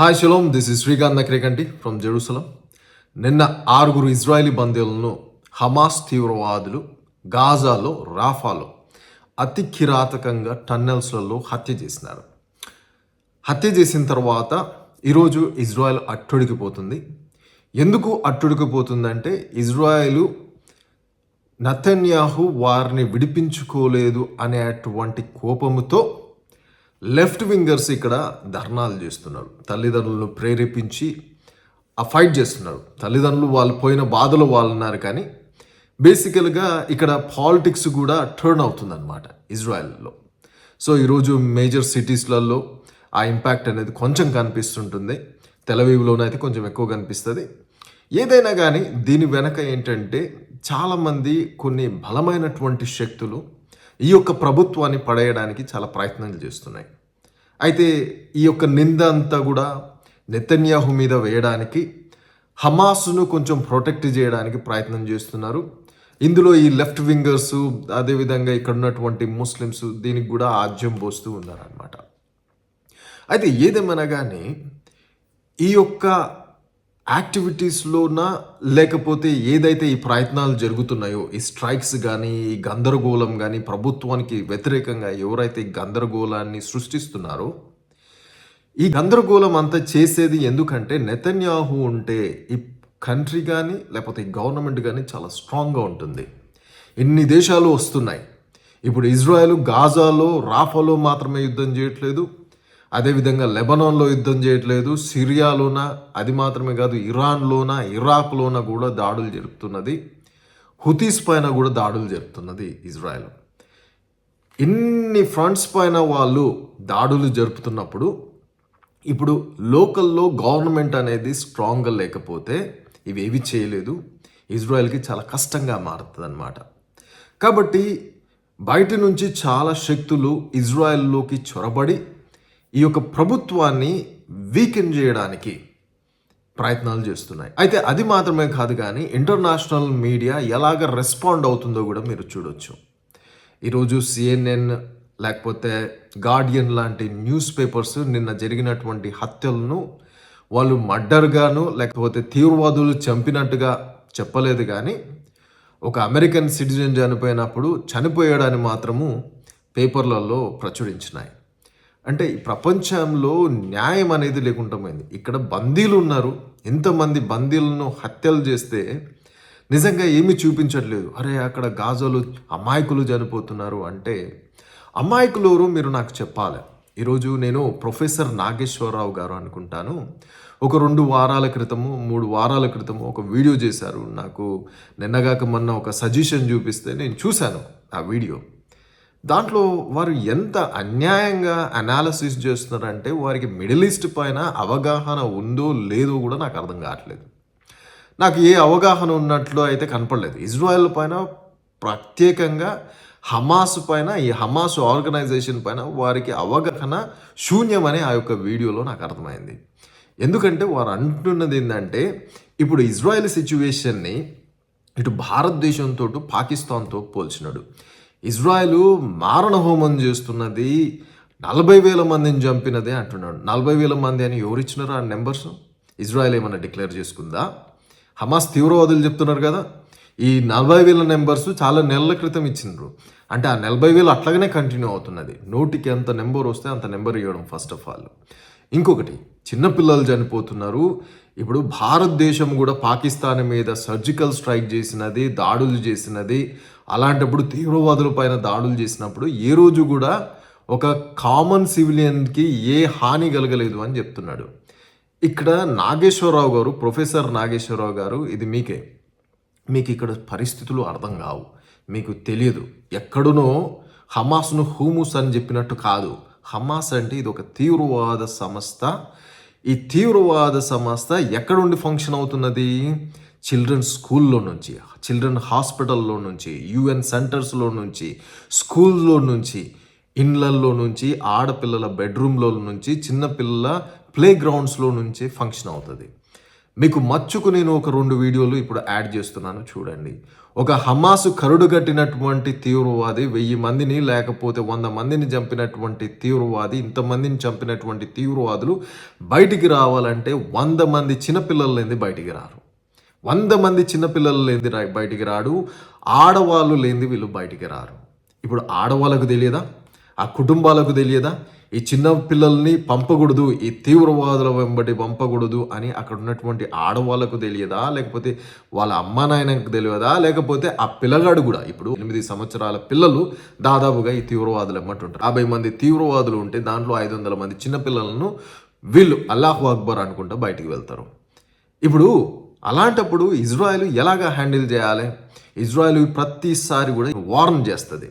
Hi shalom this is Srikanth Nakrekanti from Jerusalem నిన్న ఆరుగురు Israeli బందీలను Hamas తీవ్రవాదులు గాజాలో రాఫాలో అతి కిరాతకంగా టన్నెల్స్లలో హత్య చేసినారు. హత్య చేసిన తర్వాత ఈరోజు ఇజ్రాయెల్ అట్టుడికిపోతుంది ఎందుకు అట్టుడికిపోతుందంటే ఇజ్రాయెలు నతన్యాహు వారిని విడిపించుకోలేదు అనేటువంటి కోపముతో లెఫ్ట్ వింగర్స్ ఇక్కడ ధర్నాలు చేస్తున్నారు. తల్లిదండ్రులను ప్రేరేపించి ఆ ఫైట్ చేస్తున్నారు. తల్లిదండ్రులు వాళ్ళు పోయిన బాధలు వాళ్ళు ఉన్నారు కానీ బేసికల్గా ఇక్కడ పాలిటిక్స్ కూడా టర్న్ అవుతుందన్నమాట ఇజ్రాయెల్లో. సో ఈరోజు మేజర్ సిటీస్లలో ఆ ఇంపాక్ట్ అనేది కొంచెం కనిపిస్తుంటుంది. తెలవీవులోనైతే కొంచెం ఎక్కువ కనిపిస్తుంది. ఏదైనా కానీ దీని వెనక ఏంటంటే చాలామంది కొన్ని బలమైనటువంటి శక్తులు ఈ యొక్క ప్రభుత్వాన్ని పడేయడానికి చాలా ప్రయత్నాలు చేస్తున్నాయి. అయితే ఈ యొక్క నింద అంతా కూడా నెతన్యాహు మీద వేయడానికి హమాస్ను కొంచెం ప్రొటెక్ట్ చేయడానికి ప్రయత్నం చేస్తున్నారు. ఇందులో ఈ లెఫ్ట్ వింగర్స్ అదేవిధంగా ఇక్కడ ఉన్నటువంటి ముస్లిమ్స్ దీనికి కూడా ఆజ్యం పోస్తూ ఉన్నారనమాట అయితే ఏదేమనగానే ఈ యొక్క యాక్టివిటీస్లోనా లేకపోతే ఏదైతే ఈ ప్రయత్నాలు జరుగుతున్నాయో ఈ స్ట్రైక్స్ కానీ ఈ గందరగోళం కానీ ప్రభుత్వానికి వ్యతిరేకంగా ఎవరైతే గందరగోళాన్ని సృష్టిస్తున్నారో ఈ గందరగోళం అంతా చేసేది ఎందుకంటే నెతన్యాహు ఉంటే ఈ కంట్రీ కానీ లేకపోతే ఈ గవర్నమెంట్ కానీ చాలా స్ట్రాంగ్గా ఉంటుంది. ఇన్ని దేశాలు వస్తున్నాయి. ఇప్పుడు ఇజ్రాయెల్ గాజాలో రాఫాలో మాత్రమే యుద్ధం చేయట్లేదు. అదేవిధంగా లెబనాన్లో యుద్ధం చేయట్లేదు సిరియాలోన అది మాత్రమే కాదు ఇరాన్లోన ఇరాక్లోన కూడా దాడులు జరుపుతున్నది. హుతీస్ పైన కూడా దాడులు జరుపుతున్నది ఇజ్రాయెల్. ఇన్ని ఫ్రంట్స్ పైన వాళ్ళు దాడులు జరుపుతున్నప్పుడు ఇప్పుడు లోకల్లో గవర్నమెంట్ అనేది స్ట్రాంగ్గా లేకపోతే ఇవేవి చేయలేదు. ఇజ్రాయెల్కి చాలా కష్టంగా మారుతుంది అనమాట కాబట్టి బయట నుంచి చాలా శక్తులు ఇజ్రాయెల్లోకి చొరబడి ఈ యొక్క ప్రభుత్వాన్ని వీకెన్ చేయడానికి ప్రయత్నాలు చేస్తున్నాయి. అయితే అది మాత్రమే కాదు కానీ ఇంటర్నేషనల్ మీడియా ఎలాగ రెస్పాండ్ అవుతుందో కూడా మీరు చూడొచ్చు. ఈరోజు సిఎన్ఎన్ లేకపోతే గార్డియన్ లాంటి న్యూస్ పేపర్స్ నిన్న జరిగినటువంటి హత్యలను వాళ్ళు మర్డర్గాను లేకపోతే తీవ్రవాదులు చంపినట్టుగా చెప్పలేదు కానీ ఒక అమెరికన్ సిటిజన్ చనిపోయినప్పుడు చనిపోయాడని మాత్రము పేపర్లలో ప్రచురించినాయి. అంటే ప్రపంచంలో న్యాయం అనేది లేకుండా పోయింది. ఇక్కడ బందీలు ఉన్నారు. ఎంతమంది బందీలను హత్యలు చేస్తే నిజంగా ఏమీ చూపించట్లేదు. అరే అక్కడ గాజాలు అమాయకులు చనిపోతున్నారు అంటే అమాయకులు ఎవరు మీరు నాకు చెప్పాలి. ఈరోజు నేను ప్రొఫెసర్ నాగేశ్వరరావు గారు అనుకుంటాను. ఒక రెండు వారాల క్రితము మూడు వారాల క్రితము ఒక వీడియో చేశారు. నాకు నిన్నగాక మొన్న ఒక సజెషన్ చూపిస్తే నేను చూశాను ఆ వీడియో. దాంట్లో వారు ఎంత అన్యాయంగా అనాలసిస్ చేస్తున్నారంటే వారికి మిడిల్ ఈస్ట్ పైన అవగాహన ఉందో లేదో కూడా నాకు అర్థం కావట్లేదు. నాకు ఏ అవగాహన ఉన్నట్లు అయితే కనపడలేదు. ఇజ్రాయెల్ పైన ప్రత్యేకంగా హమాస్ పైన ఈ హమాస్ ఆర్గనైజేషన్ పైన వారికి అవగాహన శూన్యమని ఆ యొక్క వీడియోలో నాకు అర్థమైంది. ఎందుకంటే వారు అంటున్నది ఏంటంటే ఇప్పుడు ఇజ్రాయెల్ సిచ్యువేషన్ని ఇటు భారతదేశంతో పాకిస్తాన్తో పోల్చినాడు. ఇజ్రాయెల్ మారణ హోమం చేస్తున్నది నలభై వేల మందిని చంపినదే అంటున్నాడు. నలభై వేల మంది అని ఎవరు ఇచ్చినారు ఆ నెంబర్స్? ఇజ్రాయెల్ ఏమైనా డిక్లేర్ చేసుకుందా? హమాస్ తీవ్రవాదులు చెప్తున్నారు కదా ఈ నలభై వేల నెంబర్స్ చాలా నెలల క్రితం ఇచ్చిండ్రు అంటే ఆ నలభై వేలు అట్లాగనే కంటిన్యూ అవుతున్నది. నోటికి ఎంత నెంబర్ వస్తే అంత నెంబర్ ఇవ్వడం ఫస్ట్ ఆఫ్ ఆల్ ఇంకొకటి చిన్నపిల్లలు చనిపోతున్నారు. ఇప్పుడు భారతదేశం కూడా పాకిస్తాన్ మీద సర్జికల్ స్ట్రైక్ చేసినది దాడులు చేసినది అలాంటప్పుడు తీవ్రవాదుల పైన దాడులు చేసినప్పుడు ఏ రోజు కూడా ఒక కామన్ సివిలియన్కి ఏ హాని కలగలేదు అని చెప్తున్నాడు. ఇక్కడ నాగేశ్వరరావు గారు ప్రొఫెసర్ నాగేశ్వరరావు గారు ఇది మీకే. మీకు ఇక్కడ పరిస్థితులు అర్థం కావు. మీకు తెలియదు. ఎక్కడునో హమాస్ను హూముస్ అని చెప్పినట్టు కాదు. హమాస్ అంటే ఇది ఒక తీవ్రవాద సంస్థ. ఈ తీవ్రవాద సంస్థ ఎక్కడుండి ఫంక్షన్ అవుతున్నది? చిల్డ్రన్ స్కూల్లో నుంచి చిల్డ్రన్ హాస్పిటల్లో నుంచి యుఎన్ సెంటర్స్లో నుంచి స్కూల్లో నుంచి ఇండ్లల్లో నుంచి ఆడపిల్లల బెడ్రూమ్లో నుంచి చిన్నపిల్లల ప్లే గ్రౌండ్స్లో నుంచి ఫంక్షన్ అవుతుంది. మీకు మచ్చుకు నేను ఒక రెండు వీడియోలు ఇప్పుడు యాడ్ చేస్తున్నాను చూడండి. ఒక హమాసు కరుడు కట్టినటువంటి తీవ్రవాది వెయ్యి మందిని లేకపోతే వంద మందిని చంపినటువంటి తీవ్రవాది ఇంతమందిని చంపినటువంటి తీవ్రవాదులు బయటికి రావాలంటే వంద మంది చిన్నపిల్లలు బయటికి రారు. వంద మంది చిన్నపిల్లలు లేనిది రా- బయటికి రాడు. ఆడవాళ్ళు లేనిది వీళ్ళు బయటికి రారు. ఇప్పుడు ఆడవాళ్ళకు తెలియదా? ఆ కుటుంబాలకు తెలియదా? ఈ చిన్న పిల్లల్ని పంపకూడదు ఈ తీవ్రవాదుల వెంబడి పంపకూడదు అని అక్కడ ఉన్నటువంటి ఆడవాళ్ళకు తెలియదా? లేకపోతే వాళ్ళ అమ్మా నాయనకు తెలియదా? లేకపోతే ఆ పిల్లగాడు కూడా ఇప్పుడు ఎనిమిది సంవత్సరాల పిల్లలు దాదాపుగా ఈ తీవ్రవాదులు ఎమ్మటుంటారు. యాభై మంది తీవ్రవాదులు ఉంటే దాంట్లో ఐదు వందల మంది చిన్న పిల్లలను వీళ్ళు అల్లాహు అక్బర్ అనుకుంటా బయటికి వెళ్తారు. ఇప్పుడు అలాంటప్పుడు ఇజ్రాయెల్ ఎలాగ హ్యాండిల్ చేయాలి? ఇజ్రాయెల్ ప్రతిసారి కూడా వార్న్ చేస్తుంది.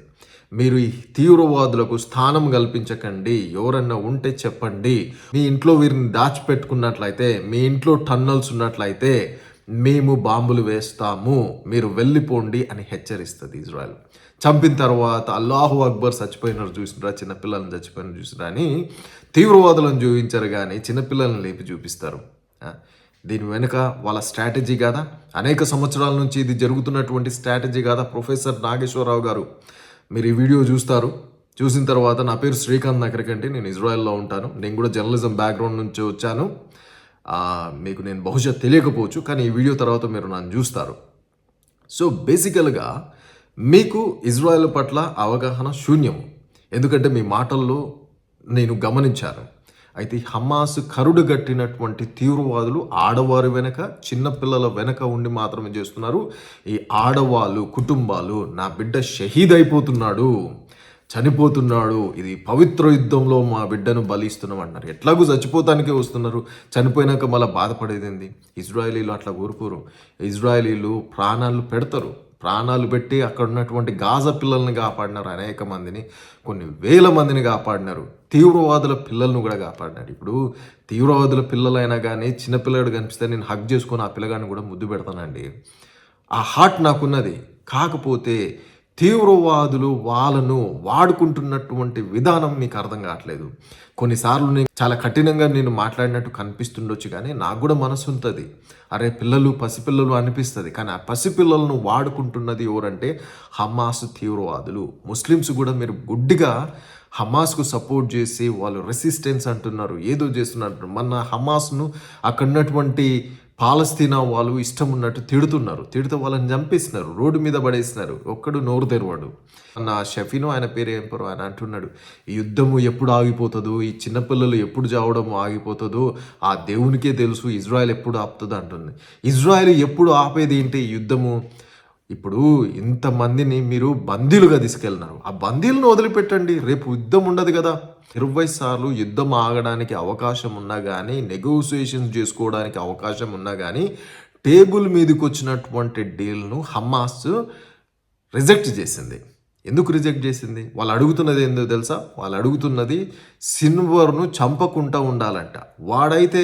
మీరు ఈ తీవ్రవాదులకు స్థానం కల్పించకండి. ఎవరన్నా ఉంటే చెప్పండి. మీ ఇంట్లో వీరిని దాచిపెట్టుకున్నట్లయితే మీ ఇంట్లో టన్నల్స్ ఉన్నట్లయితే మేము బాంబులు వేస్తాము. మీరు వెళ్ళిపోండి అని హెచ్చరిస్తుంది ఇజ్రాయెల్. చంపిన తర్వాత అల్లాహు అక్బర్ చచ్చిపోయినారు చూసినరా? చిన్నపిల్లలను చచ్చిపోయిన చూసిరా అని తీవ్రవాదులను చూపించరు కానీ చిన్నపిల్లలను లేపి చూపిస్తారు. దీని వెనుక వాళ్ళ స్ట్రాటజీ కాదా అనేక సంవత్సరాల నుంచి ఇది జరుగుతున్నటువంటి స్ట్రాటజీ కాదా ప్రొఫెసర్ నాగేశ్వరరావు గారు మీరు ఈ వీడియో చూస్తారు. చూసిన తర్వాత నా పేరు శ్రీకాంత్ నగరకంటే నేను ఇజ్రాయెల్లో ఉంటాను. నేను కూడా జర్నలిజం బ్యాక్గ్రౌండ్ నుంచి వచ్చాను. మీకు నేను బహుశా తెలియకపోవచ్చు కానీ ఈ వీడియో తర్వాత మీరు నన్ను చూస్తారు. సో బేసికల్గా మీకు ఇజ్రాయెల్ పట్ల అవగాహన శూన్యము. ఎందుకంటే మీ మాటల్లో నేను గమనించాను. అయితే హమాస్ కరుడు గట్టినటువంటి తీవ్రవాదులు ఆడవారి వెనక చిన్నపిల్లల వెనక ఉండి మాత్రమే చేస్తున్నారు. ఈ ఆడవాళ్ళు కుటుంబాలు నా బిడ్డ షహీద్ అయిపోతున్నాడు చనిపోతున్నాడు ఇది పవిత్ర యుద్ధంలో మా బిడ్డను బలిస్తున్నాం అంటారు ఎట్లాగూ చచ్చిపోతానికే వస్తున్నారు. చనిపోయినాక మళ్ళీ బాధపడేది ఇజ్రాయలీలు అట్లా కోరుకోరు ఇజ్రాయలీలు ప్రాణాలు పెడతారు. ప్రాణాలు పెట్టి అక్కడ ఉన్నటువంటి గాజా పిల్లల్ని కాపాడినారు అనేక మందిని కొన్ని వేల మందిని కాపాడినారు. తీవ్రవాదుల పిల్లలను కూడా కాపాడినాడు. ఇప్పుడు తీవ్రవాదుల పిల్లలైనా కానీ చిన్నపిల్లడు కనిపిస్తే నేను హక్ చేసుకొని ఆ పిల్లగాన్ని కూడా ముద్దు పెడతానండి. ఆ హార్ట్ నాకున్నది. కాకపోతే తీవ్రవాదులు వాళ్ళను వాడుకుంటున్నటువంటి విధానం మీకు అర్థం కావట్లేదు. కొన్నిసార్లు నేను చాలా కఠినంగా నేను మాట్లాడినట్టు కనిపిస్తుండొచ్చు కానీ నాకు కూడా మనసు ఉంటుంది. అరే పిల్లలు పసిపిల్లలు అనిపిస్తుంది. కానీ ఆ పసిపిల్లలను వాడుకుంటున్నది ఎవరంటే హమాస్ తీవ్రవాదులు. ముస్లిమ్స్ కూడా మీరు గుడ్డిగా హమాస్కు సపోర్ట్ చేసి వాళ్ళు రెసిస్టెన్స్ అంటున్నారు ఏదో చేస్తున్నారు. మన హమాస్ను అక్కడ ఉన్నటువంటి పాలస్తీనా వాళ్ళు ఇష్టం ఉన్నట్టు తిడుతున్నారు. తిడితే వాళ్ళని చంపేసినారు. రోడ్డు మీద పడేసినారు. ఒక్కడు నోరు తెరవాడు. నా షఫీను ఆయన పేరు ఏం ఆయన అంటున్నాడు ఈ యుద్ధము ఎప్పుడు ఆగిపోతుందో ఈ చిన్నపిల్లలు ఎప్పుడు చావడం ఆగిపోతుందో ఆ దేవునికే తెలుసు ఇజ్రాయెల్ ఎప్పుడు ఆపుతుందో అంటుంది. ఇజ్రాయెల్ ఎప్పుడు ఆపేది ఏంటి? యుద్ధము ఇప్పుడు ఇంతమందిని మీరు బందీలుగా తీసుకెళ్ళినారు ఆ బందీలను వదిలిపెట్టండి. రేపు యుద్ధం ఉండదు కదా. ఇరవై సార్లు యుద్ధం ఆగడానికి అవకాశం ఉన్నా కానీ నెగోసియేషన్స్ చేసుకోవడానికి అవకాశం ఉన్నా కానీ టేబుల్ మీదకి వచ్చినటువంటి డీల్ను హమాస్ రిజెక్ట్ చేసింది. ఎందుకు రిజెక్ట్ చేసింది? వాళ్ళు అడుగుతున్నది ఏందో తెలుసా? వాళ్ళు అడుగుతున్నది సిన్వర్ను చంపకుండా ఉండాలంట. వాడైతే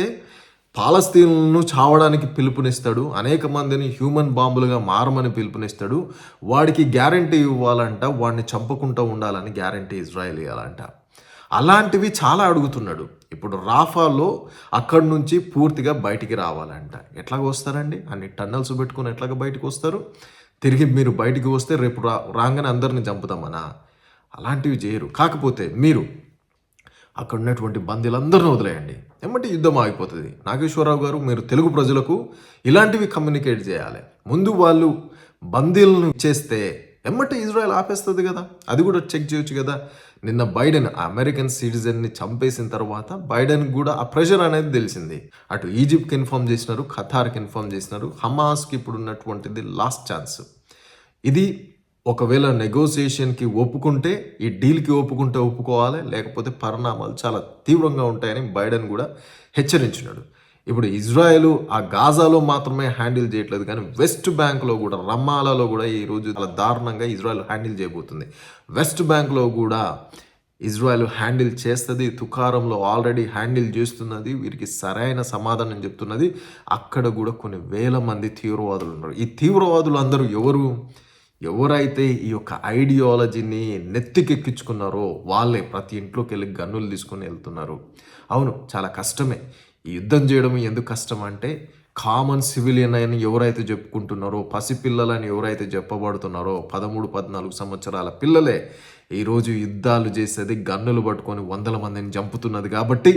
పాలస్తీన్లను చావడానికి పిలుపునిస్తాడు. అనేక మందిని హ్యూమన్ బాంబులుగా మారమని పిలుపునిస్తాడు. వాడికి గ్యారంటీ ఇవ్వాలంట వాడిని చంపకుండా ఉండాలని గ్యారంటీ ఇజ్రాయెల్ ఇవ్వాలంట అలాంటివి చాలా అడుగుతున్నాడు. ఇప్పుడు రాఫాలో అక్కడి నుంచి పూర్తిగా బయటికి రావాలంట. ఎట్లాగ వస్తారండి? అన్ని టన్నల్స్ పెట్టుకుని ఎట్లాగ బయటకు వస్తారు? తిరిగి మీరు బయటికి వస్తే రేపు రా రాగానే అందరిని చంపుతామనా అలాంటివి చేయరు. కాకపోతే మీరు అక్కడ ఉన్నటువంటి బందీలందరిని వదిలేయండి. ఎమ్మటి యుద్ధం ఆగిపోతుంది. నాగేశ్వరరావు గారు మీరు తెలుగు ప్రజలకు ఇలాంటివి కమ్యూనికేట్ చేయాలి. ముందు వాళ్ళు బందీలను ఇచ్చేస్తే ఎమ్మటి ఇజ్రాయెల్ ఆపేస్తుంది కదా. అది కూడా చెక్ చేయొచ్చు కదా. నిన్న బైడెన్ అమెరికన్ సిటిజన్ని చంపేసిన తర్వాత బైడెన్ కూడా ఆ ప్రెషర్ అనేది తెలిసింది. అటు ఈజిప్ట్కి ఇన్ఫార్మ్ చేసినారు ఖతార్కి ఇన్ఫార్మ్ చేసినారు. హమాస్కి ఇప్పుడు ఉన్నటువంటిది లాస్ట్ ఛాన్స్ ఇది ఒకవేళ నెగోసియేషన్కి ఒప్పుకుంటే ఈ డీల్కి ఒప్పుకుంటే ఒప్పుకోవాలి. లేకపోతే పరిణామాలు చాలా తీవ్రంగా ఉంటాయని బైడెన్ కూడా హెచ్చరించినాడు. ఇప్పుడు ఇజ్రాయెల్ ఆ గాజాలో మాత్రమే హ్యాండిల్ చేయట్లేదు. కానీ వెస్ట్ బ్యాంక్లో కూడా రమ్మాలలో కూడా ఈ రోజు చాలా దారుణంగా ఇజ్రాయెల్ హ్యాండిల్ చేయబోతుంది. వెస్ట్ బ్యాంక్లో కూడా ఇజ్రాయెల్ హ్యాండిల్ చేస్తుంది తుకారంలో ఆల్రెడీ హ్యాండిల్ చేస్తున్నది వీరికి సరైన సమాధానం చెప్తున్నది. అక్కడ కూడా కొన్ని వేల మంది తీవ్రవాదులు ఉన్నారు. ఈ తీవ్రవాదులు అందరూ ఎవరు? ఎవరైతే ఈ యొక్క ఐడియాలజీని నెత్తికెక్కించుకున్నారో వాళ్ళే ప్రతి ఇంట్లోకి వెళ్ళి గన్నులు తీసుకొని వెళ్తున్నారు. అవును చాలా కష్టమే. ఈ యుద్ధం చేయడం ఎందుకు కష్టం అంటే కామన్ సివిలియన్ అని ఎవరైతే చెప్పుకుంటున్నారో పసిపిల్లలని ఎవరైతే చెప్పబడుతున్నారో పదమూడు పద్నాలుగు సంవత్సరాల పిల్లలే ఈరోజు యుద్ధాలు చేసేది గన్నులు పట్టుకొని వందల మందిని చంపుతున్నది కాబట్టి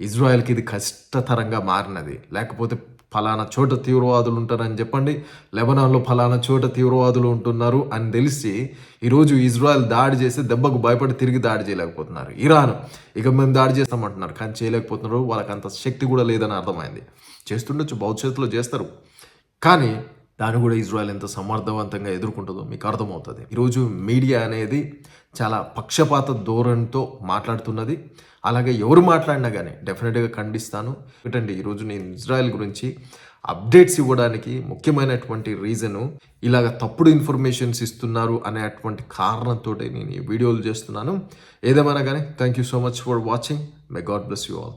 ఇజ్రాయెల్కి ఇది కష్టతరంగా మారినది. లేకపోతే ఫలానా చోట తీవ్రవాదులు ఉంటారని చెప్పండి. లెబనాన్లో ఫలానా చోట తీవ్రవాదులు ఉంటున్నారు అని తెలిసి ఈరోజు ఇజ్రాయెల్ దాడి చేసి దెబ్బకు భయపడి తిరిగి దాడి చేయలేకపోతున్నారు. ఇరాన్ ఇక మేము దాడి చేస్తామంటున్నారు కానీ చేయలేకపోతున్నారు. వాళ్ళకి అంత శక్తి కూడా లేదని అర్థమైంది. చేస్తుండొచ్చు భవిష్యత్తులో చేస్తారు. కానీ దాన్ని కూడా ఇజ్రాయెల్ ఎంత సమర్థవంతంగా ఎదుర్కొంటుందో మీకు అర్థమవుతుంది. ఈరోజు మీడియా అనేది చాలా పక్షపాత ధోరణితో మాట్లాడుతున్నది. అలాగే ఎవరు మాట్లాడినా కానీ డెఫినెట్గా ఖండిస్తాను. ఏంటంటే ఈరోజు నేను ఇజ్రాయెల్ గురించి అప్డేట్స్ ఇవ్వడానికి ముఖ్యమైనటువంటి రీజను ఇలాగ తప్పుడు ఇన్ఫర్మేషన్స్ ఇస్తున్నారు అనేటువంటి కారణంతో నేను ఈ వీడియోలు చేస్తున్నాను. ఏదేమైనా కానీ thank you so much for watching. May God bless you all.